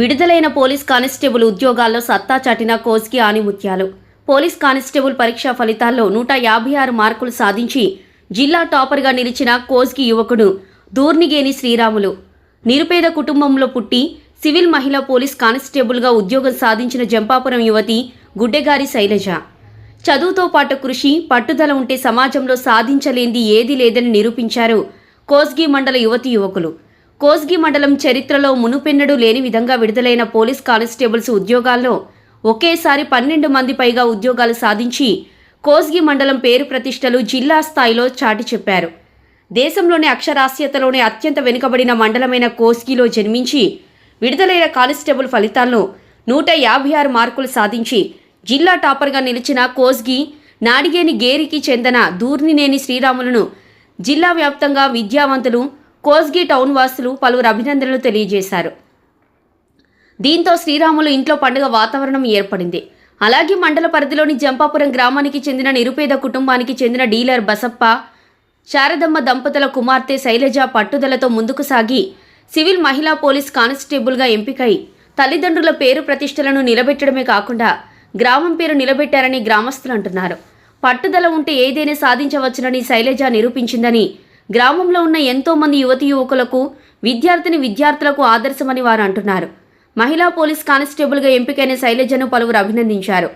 విడుదలైన police constable ఉద్యోగాల్లో సత్తా చాటిన కోజ్కి ఆనిముత్యాలు పోలీస్ కానిస్టేబుల్ పరీక్షా ఫలితాల్లో నూట యాభై ఆరు మార్కులు సాధించి జిల్లా టాపర్గా నిలిచిన కోజ్కి యువకుడు దూర్నిగేని శ్రీరాములు. నిరుపేద కుటుంబంలో పుట్టి సివిల్ మహిళా పోలీస్ కానిస్టేబుల్గా ఉద్యోగం సాధించిన జంపాపురం యువతి గుడ్డెగారి శైలజ. చదువుతో పాటు కృషి పట్టుదల ఉంటే సమాజంలో సాధించలేంది ఏదీ లేదని నిరూపించారు కోస్గి మండల యువతి యువకులు. కోస్గి మండలం చరిత్రలో మునుపెన్నడూ లేని విధంగా విడుదలైన పోలీస్ కానిస్టేబుల్స్ ఉద్యోగాల్లో ఒకేసారి పన్నెండు మంది పైగా ఉద్యోగాలు సాధించి కోస్గి మండలం పేరు ప్రతిష్టలు జిల్లా స్థాయిలో చాటి చెప్పారు. దేశంలోని అక్షరాస్యతలోనే అత్యంత వెనుకబడిన మండలమైన కోస్గిలో జన్మించి విడుదలైన కానిస్టేబుల్ ఫలితాల్లో నూట యాభై ఆరు మార్కులు సాధించి జిల్లా టాపర్గా నిలిచిన కోస్గి నాడిగేని గేరికి చెందిన దూర్నినేని శ్రీరాములను జిల్లా వ్యాప్తంగా విద్యావంతులు కోస్గి టౌన్ వాసులు పలువురు అభినందనలు తెలియజేశారు. దీంతో శ్రీరాములు ఇంట్లో పండుగ వాతావరణం ఏర్పడింది. అలాగే మండల పరిధిలోని జంపాపురం గ్రామానికి చెందిన నిరుపేద కుటుంబానికి చెందిన డీలర్ బసప్ప శారదమ్మ దంపతుల కుమార్తె శైలజ పట్టుదలతో ముందుకు సాగి సివిల్ మహిళా పోలీస్ కానిస్టేబుల్గా ఎంపికై తల్లిదండ్రుల పేరు ప్రతిష్టలను నిలబెట్టడమే కాకుండా గ్రామం పేరు నిలబెట్టారని గ్రామస్తులు అంటున్నారు. పట్టుదల ఉంటే ఏదైనా సాధించవచ్చునని శైలజ నిరూపించిందని గ్రామంలో ఉన్న ఎంతో మంది యువతి యువకులకు విద్యార్థిని విద్యార్థులకు ఆదర్శమని వారు అంటున్నారు. మహిళా పోలీస్ కానిస్టేబుల్గా ఎంపికైన శైలజను పలువురు అభినందించారు.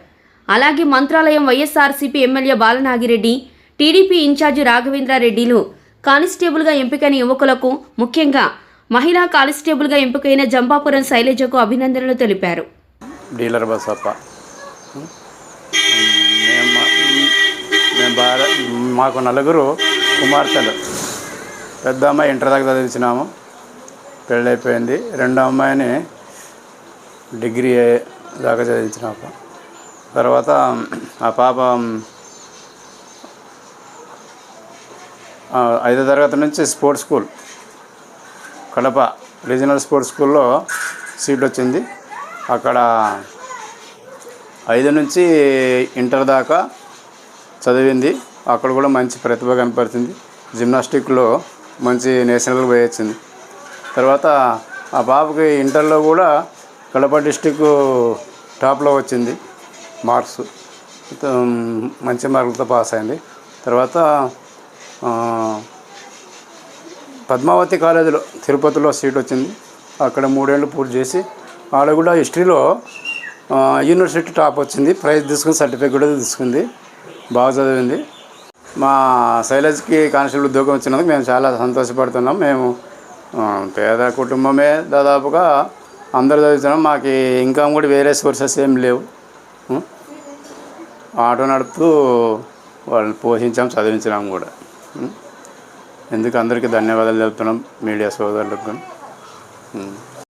అలాగే Mantralayam YSRCP MLA Balanagireddy TDP in charge రాఘవేంద్రారెడ్డిలు కానిస్టేబుల్గా ఎంపికైన యువకులకు ముఖ్యంగా మహిళా కానిస్టేబుల్గా ఎంపికైన జంపాపురం శైలజకు అభినందనలు తెలిపారు. డీలర్ బసప్ప. మేము మేము భార మాకు నలుగురు కుమార్తెలు. పెద్ద అమ్మాయి ఇంటర్ దాకా చదివించినాము. పెళ్ళైపోయింది. రెండో అమ్మాయిని డిగ్రీ దాకా చదివించినాము తర్వాత ఆ పాప ఐదో తరగతి నుంచి sports school Kadapa regional sports స్కూల్లో సీట్ వచ్చింది. అక్కడ ఐదు నుంచి ఇంటర్ దాకా చదివింది. అక్కడ కూడా మంచి ప్రతిభ కనపడుతుంది జిమ్నాస్టిక్లో మంచి నేషనల్ పోయొచ్చింది. తర్వాత ఆ పాపకి ఇంటర్లో కూడా కడప డిస్టిక్ టాప్లో వచ్చింది మార్క్స్. మంచి మార్కులతో పాస్ అయింది. తర్వాత పద్మావతి కాలేజీలో తిరుపతిలో సీట్ వచ్చింది. అక్కడ మూడేళ్ళు పూర్తి చేసి ఆడ కూడా హిస్టరీలో యూనివర్సిటీ టాప్ వచ్చింది. ప్రైజ్ తీసుకుని సర్టిఫికేట్ కూడా తీసుకుంది. బాగా చదివింది. మా శైలజ్కి కానిస్టేబుల్ ఉద్యోగం వచ్చినందుకు మేము చాలా సంతోషపడుతున్నాం. మేము పేద కుటుంబమే దాదాపుగా అందరు చదువుతున్నాం మాకు ఇన్కమ్ కూడా వేరే సోర్సెస్ ఏం లేవు. ఆటో నడుపుతూ వాళ్ళని పోషించాం చదివించినాం కూడా. ఎందుకు అందరికీ ధన్యవాదాలు చెప్తున్నాం మీడియా సోదరులకు.